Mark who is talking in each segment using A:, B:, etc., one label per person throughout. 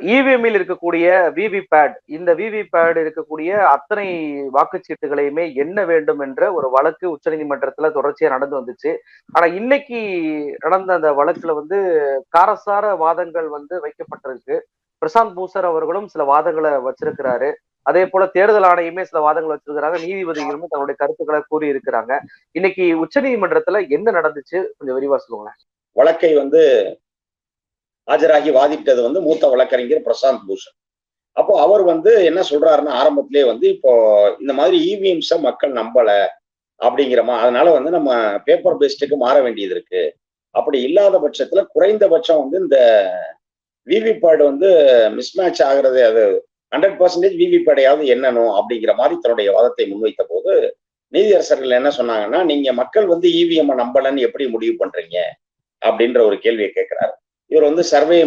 A: இவிஎம்இல் இருக்கக்கூடிய விவி பேட் இந்த விவி பேட் இருக்கக்கூடிய அத்தனை வாக்குச்சீட்டுகளையுமே என்ன வேண்டும் என்ற ஒரு வழக்கு உச்சநீதிமன்றத்துல தொடர்ச்சியா நடந்து வந்துச்சு. ஆனா இன்னைக்கு நடந்த அந்த வழக்குல வந்து காரசார வாதங்கள் வந்து வைக்கப்பட்டிருக்கு. பிரசாந்த் பூசர் அவர்களும் சில வாதங்களை வச்சிருக்கிறாரு. அதே போல தேர்தல் ஆணையமே சில வாதங்கள் வச்சிருக்கிறாங்க. நீதிபதிகளும் தன்னுடைய கருத்துக்களை கூறி இருக்கிறாங்க இன்னைக்கு உச்சநீதிமன்றத்துல என்ன நடந்துச்சு? கொஞ்சம் விரிவா சொல்லுங்களேன்.
B: வழக்கை வந்து ஆஜராகி வாதிட்டது வந்து மூத்த வழக்கறிஞர் பிரசாந்த் பூஷன். அப்போ அவர் வந்து என்ன சொல்றாருன்னா ஆரம்பத்திலே வந்து இப்போ இந்த மாதிரி இவிஎம்ஸ மக்கள் நம்பல அப்படிங்கிறமா அதனால வந்து நம்ம பேப்பர் பேஸ்டுக்கு மாற வேண்டியது இருக்கு. அப்படி இல்லாத பட்சத்துல குறைந்தபட்சம் வந்து இந்த விவிபேட் வந்து மிஸ்மேட்ச் ஆகுறது அது ஹண்ட்ரட் பர்சன்டேஜ் விவிபேடையாவது என்னணும் அப்படிங்கிற மாதிரி தன்னுடைய வாதத்தை முன்வைத்த போது நீதியரசர்கள் என்ன சொன்னாங்கன்னா நீங்க மக்கள் வந்து இவிஎம் நம்பலன்னு எப்படி முடிவு பண்றீங்க? அப்படின்ற ஒரு கேள்வியை கேட்கிறாரு. இவர் வந்து சர்வே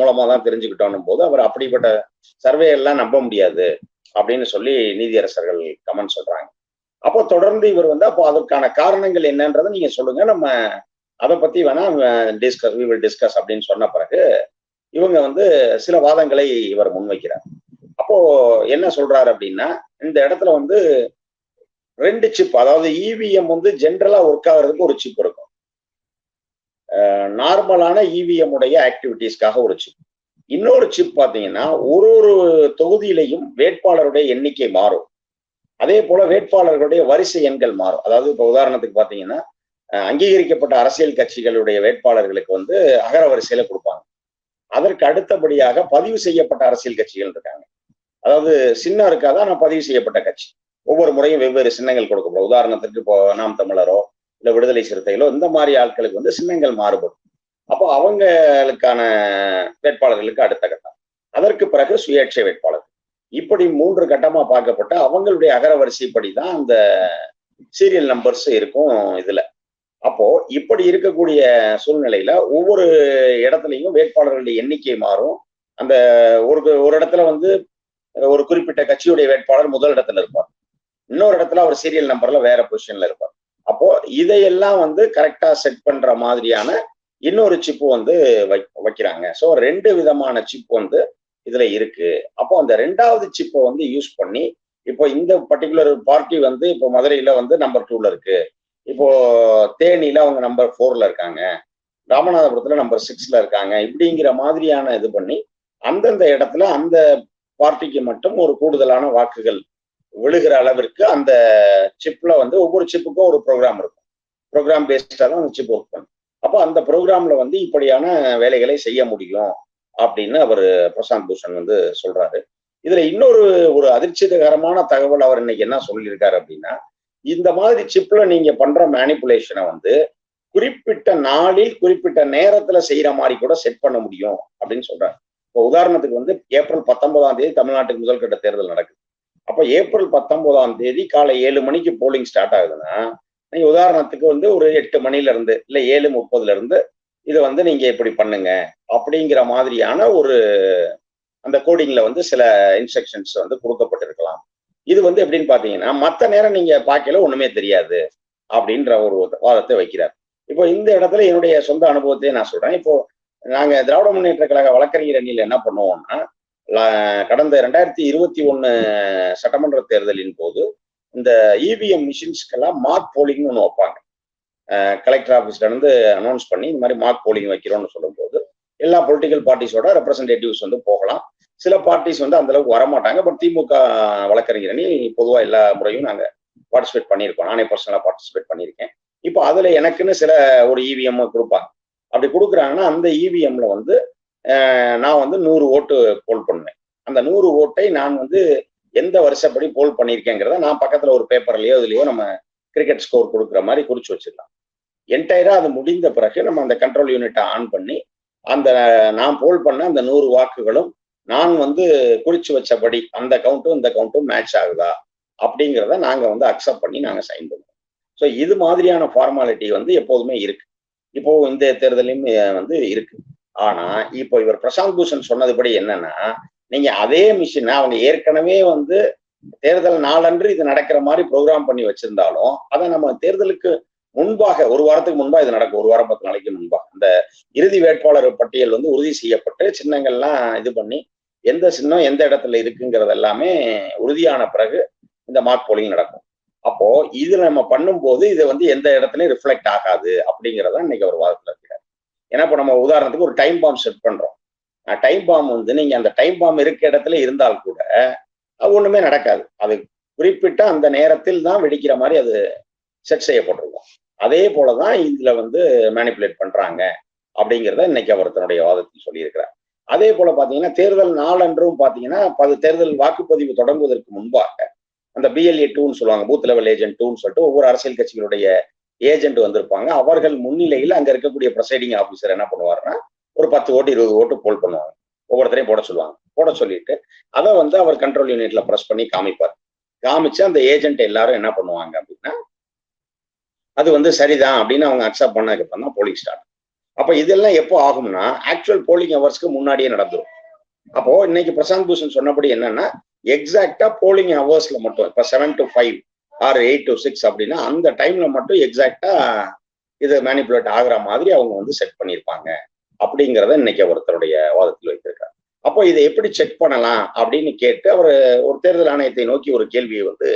B: மூலமா தான் தெரிஞ்சுக்கிட்டோம் போது அவர் அப்படிப்பட்ட சர்வே எல்லாம் நம்ப முடியாது அப்படின்னு சொல்லி நீதியரசர்கள் கமெண்ட் சொல்றாங்க. அப்போ தொடர்ந்து இவர் வந்து அப்போ அதற்கான காரணங்கள் என்னன்றதை நீங்க சொல்லுங்க. நம்ம அதை பத்தி வேணா டிஸ்கஸ் வி வில் டிஸ்கஸ் அப்படின்னு சொன்ன பிறகு இவங்க வந்து சில வாதங்களை இவர் முன்வைக்கிறார். அப்போ என்ன சொல்றாரு அப்படின்னா இந்த இடத்துல வந்து ரெண்டு சிப் அதாவது இவிஎம் வந்து ஜென்ரலா ஒர்க் ஆகுறதுக்கு ஒரு சிப் இருக்கும். நார்மலான இவிஎம் உடைய ஆக்டிவிட்டீஸ்க்காக ஒரு சிப் இன்னொரு சிப் பார்த்தீங்கன்னா ஒரு ஒரு தொகுதியிலையும் வேட்பாளருடைய எண்ணிக்கை மாறும். அதே போல வேட்பாளர்களுடைய வரிசை எண்கள் மாறும். அதாவது இப்போ உதாரணத்துக்கு பார்த்தீங்கன்னா அங்கீகரிக்கப்பட்ட அரசியல் கட்சிகளுடைய வேட்பாளர்களுக்கு வந்து அகர வரிசையில கொடுப்பாங்க. அதற்கு அடுத்தபடியாக பதிவு செய்யப்பட்ட அரசியல் கட்சிகள் இருக்காங்க. அதாவது சின்னம் இருக்காதான் நான் பதிவு செய்யப்பட்ட கட்சி. ஒவ்வொரு முறையும் வெவ்வேறு சின்னங்கள் கொடுக்கப்படும் உதாரணத்துக்கு இப்போ நாம் தமிழரோ இல்ல விடுதலை சிறுத்தைகளோ இந்த மாதிரி ஆட்களுக்கு வந்து சின்னங்கள் மாறுபடும். அப்போ அவங்களுக்கான வேட்பாளர்களுக்கு அடுத்த கட்டம். அதற்கு பிறகு சுயேட்சை வேட்பாளர் இப்படி மூன்று கட்டமா பார்க்கப்பட்ட அவங்களுடைய அகரவரிசைப்படி தான் அந்த சீரியல் நம்பர்ஸ் இருக்கும் இதுல. அப்போ இப்படி இருக்கக்கூடிய சூழ்நிலையில ஒவ்வொரு இடத்துலையும் வேட்பாளர்களுடைய எண்ணிக்கை மாறும். அந்த ஒரு ஒரு இடத்துல வந்து ஒரு குறிப்பிட்ட கட்சியுடைய வேட்பாளர் முதல் இடத்துல இருப்பார். இன்னொரு இடத்துல அவர் சீரியல் நம்பர்ல வேற பொசிஷன்ல இருப்பார். அப்போ இதையெல்லாம் வந்து கரெக்டா செட் பண்ற மாதிரியான இன்னொரு சிப்பு வந்து வை வைக்கிறாங்க. ஸோ ரெண்டு விதமான சிப் வந்து இதுல இருக்கு. அப்போ அந்த ரெண்டாவது சிப்பை வந்து யூஸ் பண்ணி இப்போ இந்த பர்டிகுலர் பார்ட்டி வந்து இப்போ மதுரையில வந்து நம்பர் டூல இருக்கு. இப்போ தேனியில அவங்க நம்பர் ஃபோர்ல இருக்காங்க. ராமநாதபுரத்துல நம்பர் சிக்ஸ்ல இருக்காங்க. இப்படிங்கிற மாதிரியான இது பண்ணி அந்தந்த இடத்துல அந்த பார்ட்டிக்கு மட்டும் ஒரு கூடுதலான வாக்குகள் விழுகிற அளவிற்கு அந்த சிப்ல வந்து ஒவ்வொரு சிப்புக்கும் ஒரு ப்ரோக்ராம் இருக்கும். ப்ரோக்ராம் பேஸ்டா தான் அந்த சிப் ஒர்க் பண்ணும். அப்போ அந்த ப்ரோக்ராம்ல வந்து இப்படியான வேலைகளை செய்ய முடியும் அப்படின்னு அவர் பிரசாந்த் பூஷன் வந்து சொல்றாரு. இதுல இன்னொரு ஒரு அதிர்ச்சிகரமான தகவல் அவர் இன்னைக்கு என்ன சொல்லியிருக்காரு அப்படின்னா இந்த மாதிரி சிப்ல நீங்க பண்ற மேனிப்புலேஷனை வந்து குறிப்பிட்ட நாளில் குறிப்பிட்ட நேரத்துல செய்யற மாதிரி கூட செட் பண்ண முடியும் அப்படின்னு சொல்றாரு. இப்போ உதாரணத்துக்கு வந்து ஏப்ரல் பத்தொன்பதாம் தேதி தமிழ்நாட்டுக்கு முதல் கட்ட தேர்தல் நடக்குது. அப்போ ஏப்ரல் பத்தொன்பதாம் தேதி காலை ஏழு மணிக்கு போலிங் ஸ்டார்ட் ஆகுதுன்னா நீங்க உதாரணத்துக்கு வந்து ஒரு எட்டு மணில இருந்து இல்ல ஏழு முப்பதுல இருந்து இதை வந்து நீங்க இப்படி பண்ணுங்க அப்படிங்கிற மாதிரியான ஒரு அந்த கோடிங்ல வந்து சில இன்ஸ்ட்ரக்ஷன்ஸ் வந்து கொடுக்கப்பட்டிருக்கலாம். இது வந்து எப்படின்னு பாத்தீங்கன்னா மற்ற நேரம் நீங்க பார்க்கல ஒண்ணுமே தெரியாது அப்படின்ற ஒரு வாதத்தை வைக்கிறார். இப்போ இந்த இடத்துல என்னுடைய சொந்த அனுபவத்தையே நான் சொல்றேன். இப்போ நாங்க திராவிட முன்னேற்ற கழக வழக்கறிஞர் அணியில் என்ன பண்ணுவோம்னா கடந்த ரெண்டாயிரத்தி இருபத்தி ஒன்னு சட்டமன்ற தேர்தலின் போது இந்த இவிஎம் மிஷின்ஸ்க்கெல்லாம் மார்க் போலிங்னு ஒன்று வைப்பாங்க. கலெக்டர் ஆஃபீஸ்ல இருந்து அனௌன்ஸ் பண்ணி இந்த மாதிரி மார்க் போலிங் வைக்கிறோம்னு சொல்லும்போது எல்லா பொலிட்டிக்கல் பார்ட்டிஸோட ரெப்ரசன்டேட்டிவ்ஸ் வந்து போகலாம். சில பார்ட்டிஸ் வந்து அந்த அளவுக்கு வரமாட்டாங்க பட் திமுக வழக்கறிஞர் அணி பொதுவாக எல்லா முறையும் நாங்கள் பார்ட்டிசிபேட் பண்ணியிருக்கோம். நானே பர்சனலாக பார்ட்டிசிபேட் பண்ணியிருக்கேன். இப்போ அதில் எனக்குன்னு சில ஒரு இவிஎம் கொடுப்பாங்க. அப்படி கொடுக்குறாங்கன்னா அந்த இவிஎம்ல வந்து நான் வந்து நூறு ஓட்டு போல் பண்ணேன். அந்த நூறு ஓட்டை நான் வந்து எந்த வருஷப்படி போல் பண்ணியிருக்கேங்கிறத நான் பக்கத்தில் ஒரு பேப்பர்லையோ இதுலையோ நம்ம கிரிக்கெட் ஸ்கோர் கொடுக்குற மாதிரி குறிச்சு வச்சிடலாம். என்டையரா அது முடிந்த பிறகு நம்ம அந்த கண்ட்ரோல் யூனிட்டை ஆன் பண்ணி அந்த நான் போல் பண்ண அந்த நூறு வாக்குகளும் நான் வந்து குறிச்சு வச்சபடி அந்த கவுண்ட்டும் இந்த கவுண்ட்டும் மேட்ச் ஆகுதா அப்படிங்கிறத நாங்க வந்து அக்செப்ட் பண்ணி நாங்க சைன் பண்ணுவோம். ஸோ இது மாதிரியான ஃபார்மாலிட்டி வந்து எப்போதுமே இருக்கு. இப்போ இந்த தேர்தலையும் வந்து இருக்கு. ஆனா இப்போ இவர் பிரசாந்த் பூஷன் சொன்னதுபடி என்னன்னா நீங்க அதே மிஷினை அவங்க ஏற்கனவே வந்து தேர்தல் நாளன்று இது நடக்கிற மாதிரி ப்ரோக்ராம் பண்ணி வச்சிருந்தாலும் அதை நம்ம தேர்தலுக்கு முன்பாக ஒரு வாரத்துக்கு முன்பாக இது நடக்கும். ஒரு வாரம் பத்து நாளைக்கு முன்பாக அந்த இறுதி வேட்பாளர் பட்டியல் வந்து உறுதி செய்யப்பட்டு சின்னங்கள்லாம் இது பண்ணி எந்த சின்னம் எந்த இடத்துல இருக்குங்கிறது எல்லாமே உறுதியான பிறகு இந்த மார்க் போலிங் நடக்கும். அப்போ இது நம்ம பண்ணும்போது இது வந்து எந்த இடத்துலயும் ரிஃப்ளெக்ட் ஆகாது அப்படிங்கிறத இன்னைக்கு ஒரு வாரத்துல இருக்கு. ஏன்னா இப்போ நம்ம உதாரணத்துக்கு ஒரு டைம் பாம் செட் பண்றோம். டைம் பாம் வந்து நீங்க அந்த டைம் பாம் இருக்க இடத்துல இருந்தால் கூட அது ஒண்ணுமே நடக்காது. அது குறிப்பிட்ட அந்த நேரத்தில் தான் வெடிக்கிற மாதிரி அது செட் செய்யப்பட்டிருக்கும். அதே போலதான் இதுல வந்து மேனிப்புலேட் பண்றாங்க அப்படிங்கிறத இன்னைக்கு அவர் தன்னுடைய வாதத்தில் சொல்லியிருக்கிறார். அதே போல பாத்தீங்கன்னா தேர்தல் நாளன்றும் பாத்தீங்கன்னா பது தேர்தல் வாக்குப்பதிவு தொடங்குவதற்கு முன்பாக அந்த பிஎல்ஏ டூன்னு சொல்லுவாங்க பூத் லெவல் ஏஜென்ட் டூன்னு சொல்லிட்டு ஒவ்வொரு அரசியல் கட்சிகளுடைய ஏஜென்ட் வந்திருப்பாங்க. அவர்கள் முன்னிலையில் அங்க இருக்கக்கூடிய ப்ரொசைடிங் ஆஃபீஸர் என்ன பண்ணுவாருன்னா ஒரு பத்து ஓட்டு இருபது ஓட்டு போல் பண்ணுவாங்க. ஒவ்வொருத்தரையும் போட சொல்லுவாங்க. போட சொல்லிட்டு அதை வந்து அவர் கண்ட்ரோல் யூனிட்ல ப்ரெஸ் பண்ணி காமிப்பார். காமிச்சு அந்த ஏஜென்ட் எல்லாரும் என்ன பண்ணுவாங்க அப்படின்னா அது வந்து சரிதான் அப்படின்னு அவங்க அக்செப்ட் பண்ணதுக்கு அப்புறம் தான் போலிங் ஸ்டார்ட் அப்ப இதெல்லாம் எப்போ ஆகும்னா ஆக்சுவல் போலிங் ஹவர்ஸ்க்கு முன்னாடியே நடந்துடும் அப்போ இன்னைக்கு பிரசாந்த் பூஷன் சொன்னபடி என்னன்னா எக்ஸாக்டா போலிங் ஹவர்ஸ்ல மட்டும் இப்ப seven to five or eight to six அப்படின்னா அந்த டைம்ல மட்டும் எக்ஸாக்டா இது மேனிப்புலேட் ஆகுற மாதிரி அவங்க வந்து செட் பண்ணியிருப்பாங்க அப்படிங்கிறத இன்னைக்கு ஒருத்தருடைய வாதத்தில் வைத்திருக்காரு அப்போ இதை எப்படி செக் பண்ணலாம் அப்படின்னு கேட்டு அவர் ஒரு தேர்தல் ஆணையத்தை நோக்கி ஒரு கேள்வியை வந்து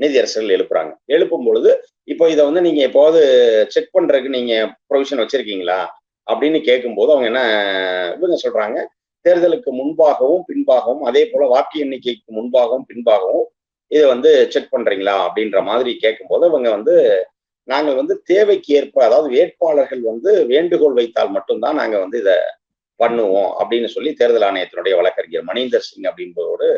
B: நீதியரசர்கள் எழுப்புறாங்க. எழுப்பும் பொழுது இப்போ இதை வந்து நீங்க எப்போது செக் பண்றதுக்கு நீங்க ப்ரொவிஷன் வச்சிருக்கீங்களா? அப்படின்னு கேட்கும்போது அவங்க என்ன இவங்க சொல்றாங்க தேர்தலுக்கு முன்பாகவும் பின்பாகவும் அதே போல வாக்கு எண்ணிக்கைக்கு முன்பாகவும் பின்பாகவும் இதை வந்து செக் பண்றீங்களா அப்படின்ற மாதிரி கேட்கும்போது அவங்க வந்து நாங்கள் வந்து தேவைக்கு ஏற்ப அதாவது வேட்பாளர்கள் வந்து வேண்டுகோள் வைத்தால் மட்டும்தான் நாங்க வந்து இதை பண்ணுவோம் அப்படின்னு சொல்லி தேர்தல் ஆணையத்தினுடைய வழக்கறிஞர் மணீந்தர் சிங் அப்படின்பவரோடு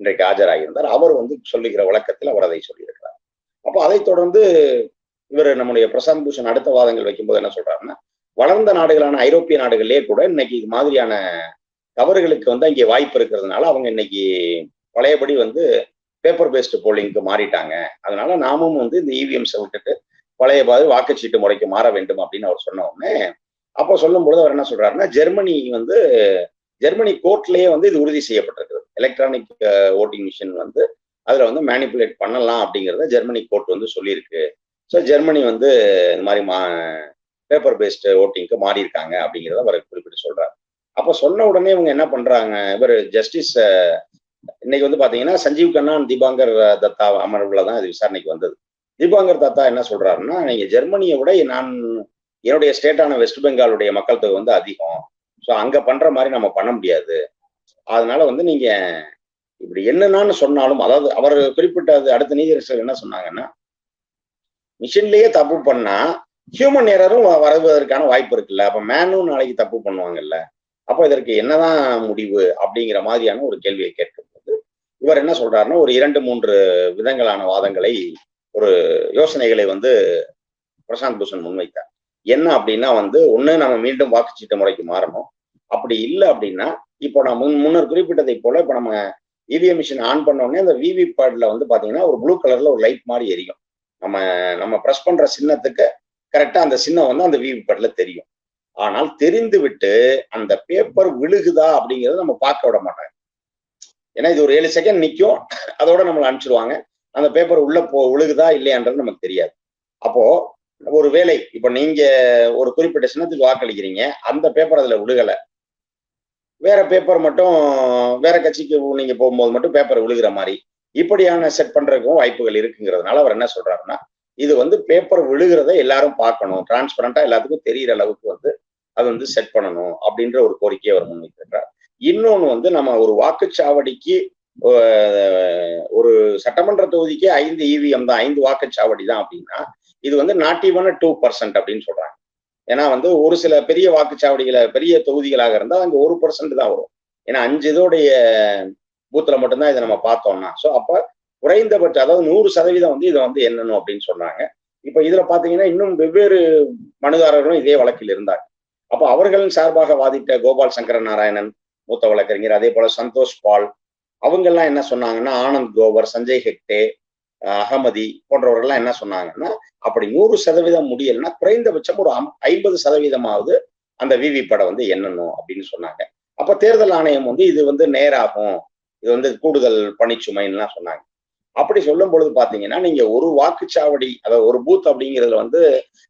B: இன்றைக்கு ஆஜராகியிருந்தார். அவர் வந்து சொல்லுகிற வழக்கத்தில் அவர் அதை சொல்லியிருக்கிறார். அப்போ அதைத் தொடர்ந்து இவர் நம்முடைய பிரசாந்த் பூஷன் அடுத்த வாதங்கள் வைக்கும்போது என்ன சொல்றாருன்னா வளர்ந்த நாடுகளான ஐரோப்பிய நாடுகளிலே கூட இன்னைக்கு இது மாதிரியான தவறுகளுக்கு வந்து அங்கே வாய்ப்பு இருக்கிறதுனால அவங்க இன்னைக்கு பழையபடி வந்து பேப்பர் பேஸ்டு போலிங்க்கு மாறிட்டாங்க. அதனால நாமும் வந்து இந்த இவிஎம்ஸை விட்டுட்டு பழைய பாது வாக்குச்சீட்டு முறைக்கு மாற வேண்டும் அப்படின்னு அவர் சொன்ன உடனே அப்போ சொல்லும் பொழுது அவர் என்ன சொல்றாருன்னா ஜெர்மனி வந்து ஜெர்மனி கோர்ட்லயே வந்து இது உறுதி செய்யப்பட்டிருக்குது. எலக்ட்ரானிக் ஓட்டிங் மிஷின் வந்து அதுல வந்து மேனிப்புலேட் பண்ணலாம் அப்படிங்கிறத ஜெர்மனி கோர்ட் வந்து சொல்லியிருக்கு. ஸோ ஜெர்மனி வந்து இந்த மாதிரி மா பேப்பர் பேஸ்டு ஓட்டிங்க்கு மாறி இருக்காங்க அப்படிங்கிறத அவர் குறிப்பிட்டு சொல்றாரு. அப்போ சொன்ன உடனே இவங்க என்ன பண்றாங்க இவர் ஜஸ்டிஸ் இன்னைக்கு வந்து பாத்தீங்கன்னா சஞ்சீவ் கண்ணான் தீபாங்கர் தத்தா அமர்வுல தான் இது விசாரணைக்கு வந்தது. தீபாங்கர் தத்தா என்ன சொல்றாருன்னா நீங்க ஜெர்மனியை விட நான் என்னுடைய ஸ்டேட்டான வெஸ்ட் பெங்காலுடைய மக்கள் தொகை வந்து அதிகம். ஸோ அங்க பண்ற மாதிரி நம்ம பண்ண முடியாது. அதனால வந்து நீங்க இப்படி என்னன்னு சொன்னாலும் அதாவது அவர் குறிப்பிட்டது அடுத்த நீதியரசர் என்ன சொன்னாங்கன்னா மிஷின்லயே தப்பு பண்ணா ஹியூமன் எரரும் வருவதற்கான வாய்ப்பு இருக்குல்ல. அப்ப மேனும் நாளைக்கு தப்பு பண்ணுவாங்கல்ல. அப்போ இதற்கு என்னதான் முடிவு அப்படிங்கிற மாதிரியான ஒரு கேள்வியை கேட்கும் இவர் என்ன சொல்றாருன்னா ஒரு இரண்டு மூன்று விதங்களான வாதங்களை ஒரு யோசனைகளை வந்து பிரசாந்த் பூஷன் முன்வைத்தார். என்ன அப்படின்னா வந்து ஒண்ணு நம்ம மீண்டும் வாக்குச்சீட்டு முறைக்கு மாறணும். அப்படி இல்லை அப்படின்னா இப்போ நான் முன் முன்னர் குறிப்பிட்டதை போல இப்போ நம்ம இவிஎம் மிஷின் ஆன் பண்ண உடனே அந்த விவி பேட்ல வந்து பாத்தீங்கன்னா ஒரு ப்ளூ கலர்ல ஒரு லைட் மாதிரி எரியும். நம்ம நம்ம ப்ரெஸ் பண்ற சின்னத்துக்கு கரெக்டா அந்த சின்னம் வந்து அந்த விவி பேட்ல தெரியும். ஆனால் தெரிந்து விட்டு அந்த பேப்பர் விழுகுதா அப்படிங்கிறத நம்ம பார்க்க விட மாட்டாங்க ஏன்னா இது ஒரு ஏழு செகண்ட் நிற்கும் அதோட நம்மளை அனுப்பிச்சிடுவாங்க அந்த பேப்பர் உள்ள போ விழுகுதா இல்லையான்றது நமக்கு தெரியாது. அப்போ ஒரு வேலை இப்ப நீங்க ஒரு குறிப்பிட்ட சின்னத்துக்கு வாக்களிக்கிறீங்க. அந்த பேப்பர் அதுல விழுகல. வேற பேப்பர் மட்டும் வேற கட்சிக்கு நீங்க போகும்போது மட்டும் பேப்பர் விழுகிற மாதிரி இப்படியான செட் பண்றதுக்கும் வாய்ப்புகள் இருக்குங்கிறதுனால அவர் என்ன சொல்றாருன்னா இது வந்து பேப்பர் விழுகிறத எல்லாரும் பார்க்கணும். டிரான்ஸ்பரண்டா எல்லாத்துக்கும் தெரியிற அளவுக்கு வந்து அது வந்து செட் பண்ணணும் அப்படின்ற ஒரு கோரிக்கையை அவர் முன்வைக்கிறார் இன்னொன்று வந்து நம்ம ஒரு வாக்குச்சாவடிக்கு ஒரு சட்டமன்ற தொகுதிக்கே ஐந்து இவிஎம் தான் ஐந்து வாக்குச்சாவடி தான் அப்படின்னா இது வந்து நாட் ஈவன் டூ பர்சன்ட் அப்படின்னு சொல்றாங்க. ஏன்னா வந்து ஒரு சில பெரிய வாக்குச்சாவடிகளை பெரிய தொகுதிகளாக இருந்தால் அங்கே ஒரு பர்சன்ட் தான் வரும். ஏன்னா அஞ்சு இதோடைய பூத்துல மட்டும்தான் இதை நம்ம பார்த்தோம்னா. ஸோ அப்போ குறைந்தபட்சம் அதாவது நூறு சதவீதம் வந்து இதை வந்து என்னணும் அப்படின்னு சொன்னாங்க இப்போ இதுல பாத்தீங்கன்னா இன்னும் வெவ்வேறு மனுதாரர்களும் இதே வழக்கில் இருந்தாங்க. அப்போ அவர்களின் சார்பாக வாதிட்ட கோபால் சங்கர நாராயணன் மூத்த வழக்கறிஞர் அதே போல சந்தோஷ் பால். அவங்கெல்லாம் என்ன சொன்னாங்கன்னா ஆனந்த் கோவர் சஞ்சய் ஹெக்டே அகமதி போன்றவர்கள்லாம் என்ன சொன்னாங்கன்னா அப்படி நூறு சதவீதம் முடியலன்னா குறைந்தபட்சம் ஒரு ஐம்பது சதவீதமாவது அந்த விவி படம் வந்து எண்ணணும் அப்படின்னு சொன்னாங்க. அப்ப தேர்தல் ஆணையம் வந்து இது வந்து நேராகும். இது வந்து கூடுதல் பணிச்சுமைன்னுலாம் சொன்னாங்க. அப்படி சொல்லும் பொழுது பாத்தீங்கன்னா நீங்க ஒரு வாக்குச்சாவடி அதாவது ஒரு பூத் அப்படிங்கிறதுல வந்து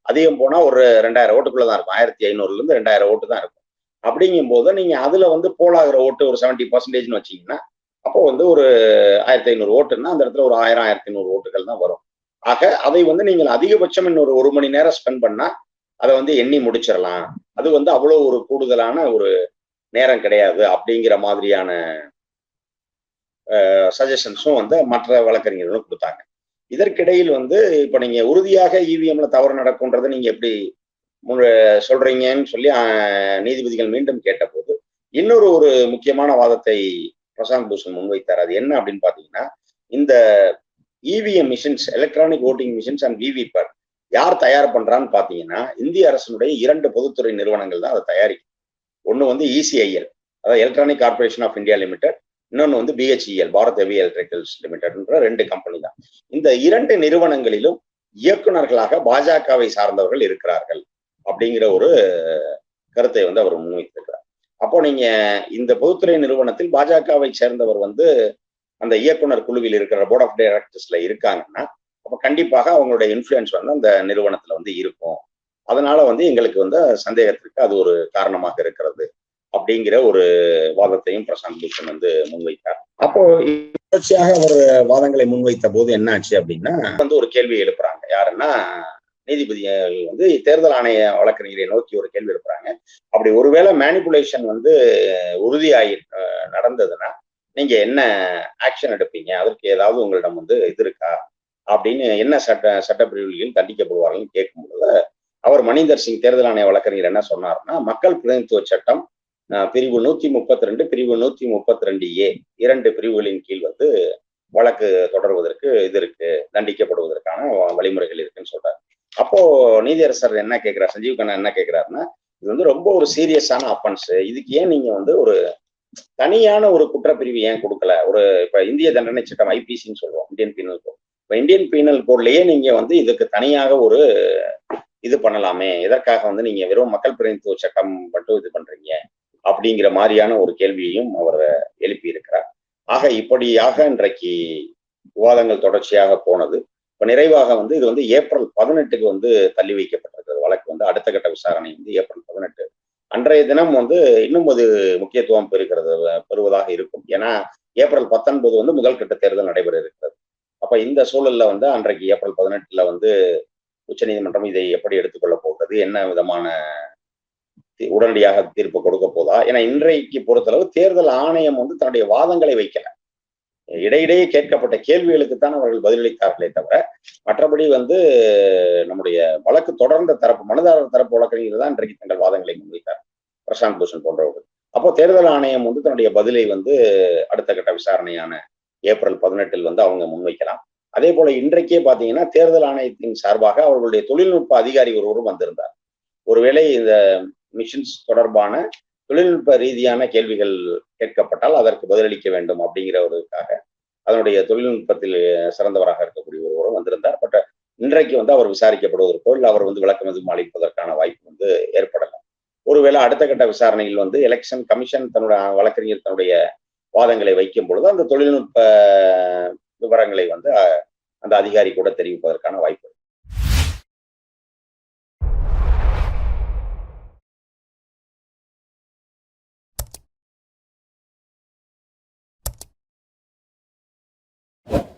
B: அதிகம் போனா ஒரு ரெண்டாயிரம் ஓட்டுக்குள்ளதான் இருக்கும். ஆயிரத்தி ஐநூறுல இருந்து ரெண்டாயிரம் ஓட்டு தான் இருக்கும். அப்படிங்கும் போது நீங்க அதுல வந்து போலாகிற ஓட்டு ஒரு செவன்டி பர்சன்டேஜ்னு வச்சீங்கன்னா அப்போ வந்து ஒரு ஆயிரத்தி ஐநூறு ஓட்டுன்னா அந்த இடத்துல ஒரு ஆயிரம் ஆயிரத்தி ஐநூறு ஓட்டுகள் தான் வரும். ஆக அதை வந்து நீங்கள் அதிகபட்சம் இன்னொரு ஒரு மணி நேரம் ஸ்பெண்ட் பண்ணா அதை வந்து எண்ணி முடிச்சிடலாம். அது வந்து அவ்வளோ ஒரு கூடுதலான ஒரு நேரம் கிடையாது அப்படிங்கிற மாதிரியான சஜஷன்ஸும் வந்து மற்ற வழக்கறிஞர்களும் கொடுத்தாங்க. இதற்கிடையில் வந்து இப்போ நீங்க உறுதியாக இவிஎம்ல தவறு நடக்கும்ன்றதை நீங்க எப்படி சொல்றீங்கன்னு சொல்லி நீதிபதிகள் மீண்டும் கேட்டபோது இன்னொரு ஒரு முக்கியமான வாதத்தை பிரசாந்த் பூஷன் முன்வைத்தார். அது என்ன அப்படின்னு பாத்தீங்கன்னா இந்த EVM machines electronic voting machines and VVPAT யார் தயார் பண்றான்னு பாத்தீங்கன்னா இந்திய அரசினுடைய இரண்டு பொதுத்துறை நிறுவனங்கள் தான் அதை தயாரிக்கும். ஒன்று வந்து இசிஐஎல் அதாவது Electronic Corporation of India Limited இன்னொன்று வந்து பிஹெச்இஎல் பாரத் ஹெவி எலக்ட்ரிக்கல்ஸ் லிமிடெட்ன்ற ரெண்டு கம்பெனி தான். இந்த இரண்டு நிறுவனங்களிலும் இயக்குநர்களாக பாஜகவை சார்ந்தவர்கள் இருக்கிறார்கள். அப்படிங்கிற ஒரு கருத்தை வந்து அவர் முன்வைத்திருக்கிறார். அப்போ நீங்க இந்த பொதுத்துறை நிறுவனத்தில் பாஜகவை சேர்ந்தவர் வந்து அந்த இயக்குனர் குழுவில் இருக்கிற போர்ட் ஆஃப் டைரக்டர்ஸ்ல இருக்காங்கன்னா அப்ப கண்டிப்பாக அவங்களுடைய இன்ஃபுளுன்ஸ் வந்து அந்த நிறுவனத்துல வந்து இருக்கும். அதனால வந்து எங்களுக்கு வந்து சந்தேகத்திற்கு அது ஒரு காரணமாக இருக்கிறது அப்படிங்கிற ஒரு வாதத்தையும் பிரசாந்த் பூஷன் வந்து முன்வைத்தார். அப்போ தொடர்ச்சியாக அவர் வாதங்களை முன்வைத்த போது என்ன ஆச்சு அப்படின்னா வந்து ஒரு கேள்வி எழுப்புறாங்க. யாருன்னா நீதிபதிகள் வந்து தேர்தல் ஆணைய வழக்கறிஞரை நோக்கி ஒரு கேள்வி எழுப்புறாங்க. அப்படி ஒருவேளை மேனிப்புலேஷன் வந்து உறுதியாகி நடந்ததுன்னா நீங்க என்ன ஆக்ஷன் எடுப்பீங்க? அதற்கு ஏதாவது உங்களிடம் வந்து இது இருக்கா? அப்படின்னு என்ன சட்ட சட்டப்பிரிவுகளில் தண்டிக்கப்படுவார்கள் கேட்கும்போது அவர் மணிந்தர் சிங் தேர்தல் ஆணைய வழக்கறிஞர் என்ன சொன்னார்னா மக்கள் பிரதிநிதித்துவ சட்டம் பிரிவு நூத்தி முப்பத்தி ரெண்டு பிரிவு நூத்தி முப்பத்தி ரெண்டு ஏ இரண்டு பிரிவுகளின் கீழ் வந்து வழக்கு தொடர்வதற்கு இது இருக்கு தண்டிக்கப்படுவதற்கான வழிமுறைகள் இருக்குன்னு சொல்றாரு. அப்போ நீதியரசர் என்ன கேட்கிறார் சஞ்சீவ் கண்ணா என்ன கேட்கிறாருன்னா இது வந்து ரொம்ப ஒரு சீரியஸான அப்பன்ஸ் இதுக்கு ஏன் நீங்க வந்து ஒரு தனியான ஒரு குற்றப்பிரிவு ஏன் கொடுக்கல? ஒரு இப்ப இந்திய தண்டனை சட்டம் ஐபிசின்னு சொல்லுவோம் இந்தியன் பீனல் கோட். இப்ப இந்தியன் பீனல் கோட்லயே நீங்க வந்து இதுக்கு தனியாக ஒரு இது பண்ணலாமே. எதற்காக வந்து நீங்க வெறும் மக்கள் பிரதிநிதித்துவ சட்டம் மட்டும் இது பண்றீங்க? அப்படிங்கிற மாதிரியான ஒரு கேள்வியையும் அவர் எழுப்பி இருக்கிறார் ஆக இப்படியாக இன்றைக்கு விவாதங்கள் தொடர்ச்சியாக போனது. இப்ப நிறைவாக வந்து இது வந்து ஏப்ரல் பதினெட்டுக்கு வந்து தள்ளி வைக்கப்பட்டிருக்கிறது வழக்கு வந்து அடுத்த கட்ட விசாரணை வந்து ஏப்ரல் பதினெட்டு. அன்றைய தினம் வந்து இன்னும் அது முக்கியத்துவம் பெறுகிறது பெறுவதாக இருக்கும். ஏன்னா ஏப்ரல் பத்தொன்பது வந்து முதல் கட்ட தேர்தல் நடைபெற இருக்கிறது. அப்ப இந்த சூழல்ல வந்து அன்றைக்கு ஏப்ரல் பதினெட்டுல வந்து உச்சநீதிமன்றம் இதை எப்படி எடுத்துக்கொள்ள போகிறது என்ன விதமான உடனடியாக தீர்ப்பு கொடுக்க போதா? ஏன்னா இன்றைக்கு பொறுத்தளவு தேர்தல் ஆணையம் வந்து தன்னுடைய வாதங்களை வைக்கல. இடையிடையே கேட்கப்பட்ட கேள்விகளுக்கு தான் அவர்கள் பதிலளித்தார்களே தவிர மற்றபடி வந்து நம்முடைய வழக்கு தொடர்ந்த தரப்பு மனுதாரர் தரப்பு வழக்கறிஞர்கள் தான் இன்றைக்கு தங்கள் வாதங்களை முன்வைத்தார். பிரசாந்த் பூஷன் போன்றவர்கள். அப்போ தேர்தல் ஆணையம் வந்து தன்னுடைய பதிலை வந்து அடுத்த கட்ட விசாரணையான ஏப்ரல் பதினெட்டில் வந்து அவங்க முன்வைக்கலாம். அதே போல இன்றைக்கே பாத்தீங்கன்னா தேர்தல் ஆணையத்தின் சார்பாக அவர்களுடைய தொழில்நுட்ப அதிகாரி ஒருவரும் வந்திருந்தார். ஒருவேளை இந்த மிஷின்ஸ் தொடர்பான தொழில்நுட்ப ரீதியான கேள்விகள் கேட்கப்பட்டால் அதற்கு பதிலளிக்க வேண்டும் அப்படிங்கிறவருக்காக அதனுடைய தொழில்நுட்பத்தில் சிறந்தவராக இருக்கக்கூடிய ஒருவரும் வந்திருந்தார். பட் இன்றைக்கு வந்து அவர் விசாரிக்கப்படுவதற்கோ இல்லை அவர் வந்து விளக்கம் எதுவும் அளிப்பதற்கான வாய்ப்பு வந்து ஏற்படலாம் ஒருவேளை அடுத்த கட்ட விசாரணையில் வந்து எலெக்ஷன் கமிஷன் தன்னுடைய வழக்கறிஞர் தன்னுடைய வாதங்களை வைக்கும் பொழுது அந்த தொழில்நுட்ப விவரங்களை வந்து அந்த அதிகாரி கூட தெரிவிப்பதற்கான வாய்ப்பு